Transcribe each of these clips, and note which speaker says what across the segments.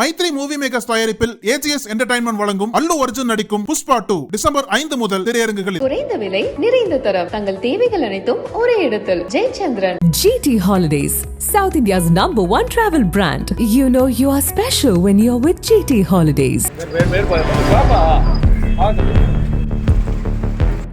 Speaker 1: Maithri movie makers தயாரிப்பில் AGS entertainment வழங்கும் அல்லு அர்ஜுன் நடிக்கும் புஷ்பா டூ டிசம்பர் ஐந்து முதல் திரையரங்குகளில்
Speaker 2: குறைந்த விலை நிறைந்த தரம் தங்கள் தேவைகள் அனைத்தும் ஒரே இடத்தில் Jayachandran
Speaker 3: GT Holidays, South India's number one travel brand. You know you are special when you're with GT Holidays.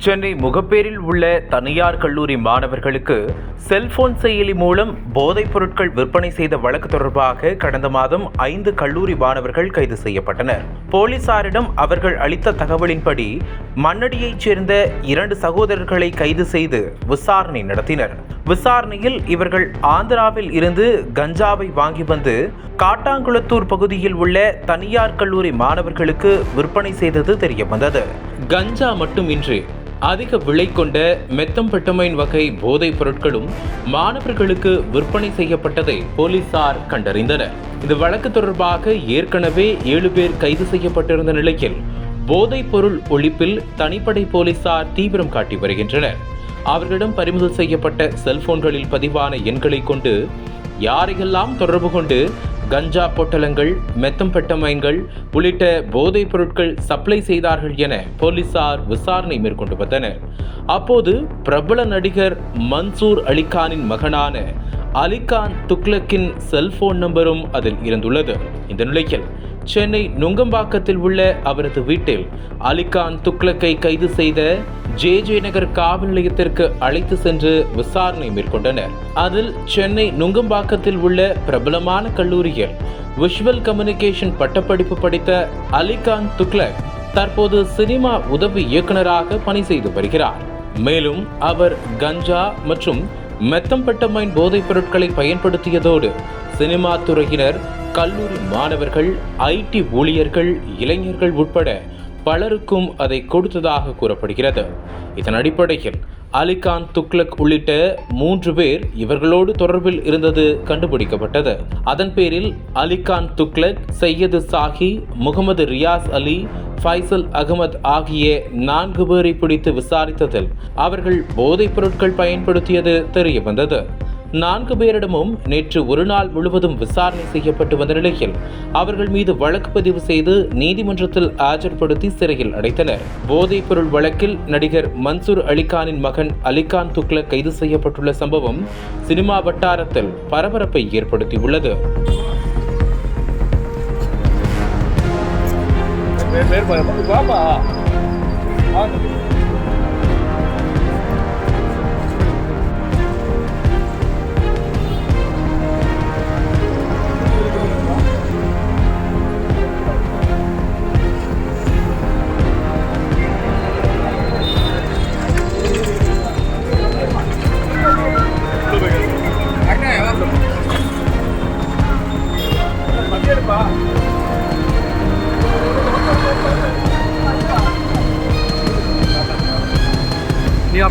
Speaker 4: Chennai முகப்பேரில் உள்ள தனியார் கல்லூரி மாணவர்களுக்கு செல்போன் செயலி மூலம் போதைப் பொருட்கள் விற்பனை செய்த வழக்கு தொடர்பாக கடந்த மாதம் ஐந்து கல்லூரி மாணவர்கள் கைது செய்யப்பட்டனர். போலீசாரிடம் அவர்கள் அளித்த தகவலின்படி மண்ணடியைச் சேர்ந்த இரண்டு சகோதரர்களை கைது செய்து விசாரணை நடத்தினர். விசாரணையில் இவர்கள் ஆந்திராவில் இருந்து கஞ்சாவை வாங்கி வந்து காட்டாங்குளத்தூர் பகுதியில் உள்ள தனியார் கல்லூரி மாணவர்களுக்கு விற்பனை செய்தது தெரியவந்தது. கஞ்சா மட்டுமின்றி அதிக விலை கொண்ட மெத்தம்பெட்டமைன் வகை போதைப் பொருட்களும் மாணவர்களுக்கு விற்பனை செய்யப்பட்டதை போலீசார் கண்டறிந்தனர். இந்த வழக்கு தொடர்பாக ஏற்கனவே ஏழு பேர் கைது செய்யப்பட்டிருந்த நிலையில் போதைப் பொருள் ஒழிப்பில் தனிப்படை போலீசார் தீவிரம் காட்டி வருகின்றனர். அவர்களிடம் பறிமுதல் செய்யப்பட்ட செல்போன்களில் பதிவான எண்களை கொண்டு யாரையெல்லாம் தொடர்பு கொண்டு கஞ்சா பொட்டலங்கள் மெத்தம்பட்டமைன்கள் உள்ளிட்ட போதைப் பொருட்கள் சப்ளை செய்தார்கள் என போலீசார் விசாரணை மேற்கொண்டு வந்தனர். அப்போது பிரபல நடிகர் மன்சூர் அலிகானின் மகனான அலிகான் துக்லக்கின் செல்போன் நம்பரும் அதில் இருந்துள்ளது. இந்த நிலையில் சென்னை நுங்கம்பாக்கத்தில் உள்ள அவரது வீட்டில் அலிகான் துக்லக்கை கைது செய்த ஜே ஜே நகர் காவல் நிலையத்திற்கு அழைத்து சென்று விசாரணை மேற்கொண்டனர். அதில் சென்னை நுங்கம்பாக்கத்தில் உள்ள பிரபலமான கல்லூரியில் விஷுவல் கம்யூனிகேஷன் பட்டப்படிப்பு படித்த அலிகான் துக்லக் தற்போது சினிமா உதவி இயக்குனராக பணி செய்து வருகிறார். மேலும் அவர் கஞ்சா மற்றும் மெத்தம்பட்டமைன் போதைப் பொருட்களை பயன்படுத்தியதோடு சினிமா துறையினர் கல்லூரி மாணவர்கள் ஐடி ஊழியர்கள் இளைஞர்கள் உட்பட பலருக்கும் அதை கொடுத்ததாக கூறப்படுகிறது. இதன் அடிப்படையில் அலிகான் துக்ளக் உள்ளிட்ட மூன்று பேர் இவர்களோடு தொடர்பில் இருந்தது கண்டுபிடிக்கப்பட்டது. அதன் பேரில் அலிகான் துக்ளக் சையது சாஹி முகமது ரியாஸ் அலி ஃபைசல் அகமது ஆகிய நான்கு பேரை பிடித்து விசாரித்ததில் அவர்கள் போதைப் பொருட்கள் பயன்படுத்தியது தெரிய வந்தது நான்கு பேரிடமும் நேற்று ஒரு நாள் முழுவதும் விசாரணை செய்யப்பட்டு வந்த நிலையில் அவர்கள் மீது வழக்கு பதிவு செய்து நீதிமன்றத்தில் ஆஜர்படுத்தி சிறையில் அடைத்தனர். போதைப் பொருள் வழக்கில் நடிகர் மன்சூர் அலிகானின் மகன் அலிகான் துக்ளக் கைது செய்யப்பட்டுள்ள சம்பவம் சினிமா வட்டாரத்தில் பரபரப்பை ஏற்படுத்தியுள்ளது.
Speaker 5: நீ